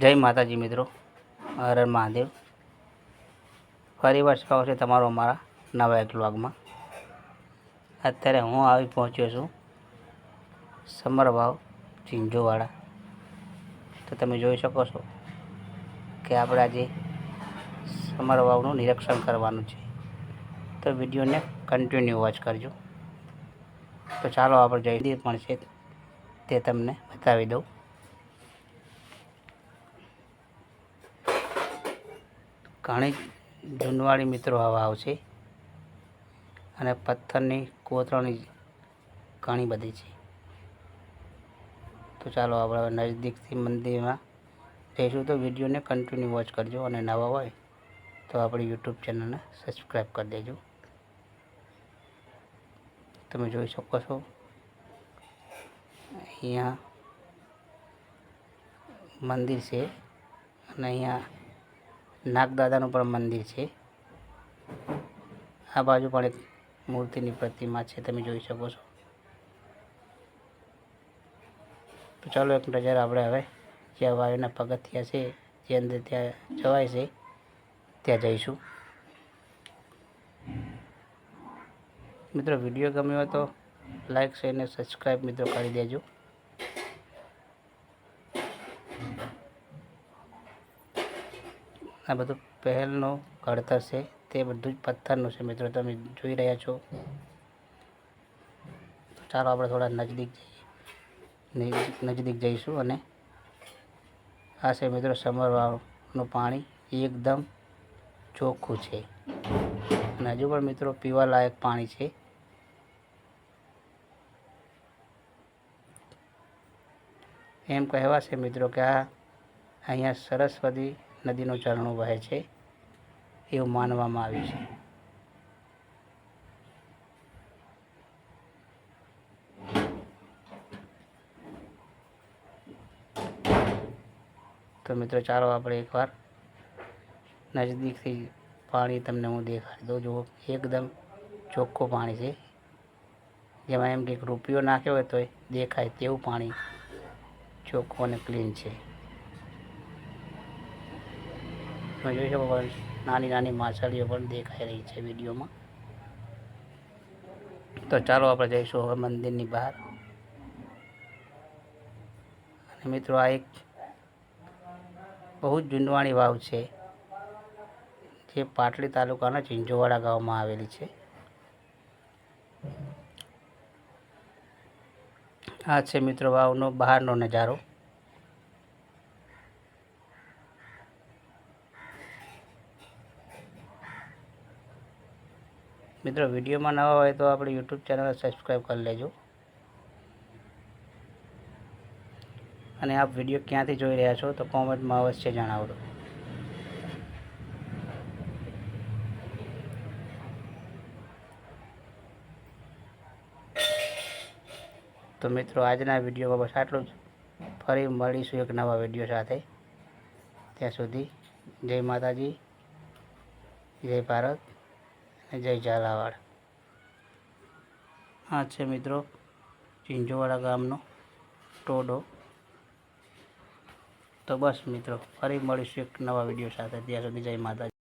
જય માતાજી મિત્રો. હર મહાદેવ. ફરી વાર સ્વાગત છે તમારો અમારા નવા એક વ્લોગમાં. અત્યારે હું આવી પહોંચ્યો છું સમરભાવ ચીંજોવાળા તો તમે જોઈ શકો છો કે આપણે આજે સમરભાવનું નિરીક્ષણ કરવાનું છે. તો વિડીયોને કન્ટિન્યુ વોચ કરજો. તો ચાલો આપણે જયદીપ પણ છે તે તમને બતાવી દઉં. ઘણી જૂનવાળી મિત્રો હવા આવશે. અને પથ્થરની કોતરણી ઘણી બધી છે. તો ચાલો આપણે નજદીકથી મંદિરમાં જઈશું. તો વિડીયોને કન્ટિન્યુ વોચ કરજો. અને નવા હોય તો આપણી યુટ્યુબ ચેનલને સબસ્ક્રાઈબ કરી દેજો. તમે જોઈ શકો છો. અહીંયા મંદિર છે. અને અહીંયા નાગદાદાનું પણ મંદિર છે. આ બાજુ પણ એક મૂર્તિની પ્રતિમા છે, તમે જોઈ શકો છો. તો ચાલો એક નજર આપણે હવે જ્યાં વાયુના પગથિયા છે, જે અંદર ત્યાં જવાય છે, ત્યાં જઈશું. મિત્રો, વીડિયો ગમ્યો હોય તો લાઈક, શેર અને સબસ્ક્રાઈબ મિત્રો કરી દેજો. આ બધું પહેલનું ઘડતર છે, તે બધું જ પથ્થરનું છે મિત્રો, તમે જોઈ રહ્યા છો. ચાલો આપણે થોડા નજદીક જઈએ. નજદીક જઈશું અને આ છે મિત્રો સમરવાળનું પાણી, એકદમ ચોખ્ખું છે. અને હજુ પણ મિત્રો પીવાલાયક પાણી છે. એમ કહેવાશે મિત્રો કે આ અહીંયા સરસ્વતી નદીનું ઝરણું વહે છે એવું માનવામાં આવ્યું છે. તો મિત્રો, ચાલો આપણે એકવાર નજદીકથી પાણી તમને હું દેખાડી દઉં. જુઓ, એકદમ ચોખ્ખું પાણી છે. જેમાં એમ કે રૂપિયો નાખ્યો હોય તો દેખાય તેવું પાણી ચોખ્ખું અને ક્લીન છે. તમે જોઈ શકો નાની નાની માછલીઓ પણ દેખાઈ રહી છે વિડીયોમાં. તો ચાલો આપણે જઈશું હવે મંદિરની બહાર. અને મિત્રો આ એક બહુ જ જૂનવાણી વાવ છે, જે પાટલી તાલુકાના ચિંજોવાડા ગામમાં આવેલી છે. આ છે મિત્રો વાવનો બહારનો નજારો. મિત્રો, વિડીયોમાં નવા હોય તો આપણે યુટ્યુબ ચેનલ સબસ્ક્રાઈબ કરી લેજો. અને આપ વીડિયો ક્યાંથી જોઈ રહ્યા છો તો કોમેન્ટમાં અવશ્ય જણાવજો. તો મિત્રો, આજના વિડીયોમાં બસ આટલું જ. ફરી મળીશું એક નવા વીડિયો સાથે. ત્યાં સુધી જય માતાજી, જય ભારત. જય ઝાલાવાડ. હા, છે મિત્રો ચિંચોવાડા ગામનો ટોડો. તો બસ મિત્રો, ફરી મળીશું એક નવા વીડિયો સાથે. ત્યાં સુધી જય માતાજી.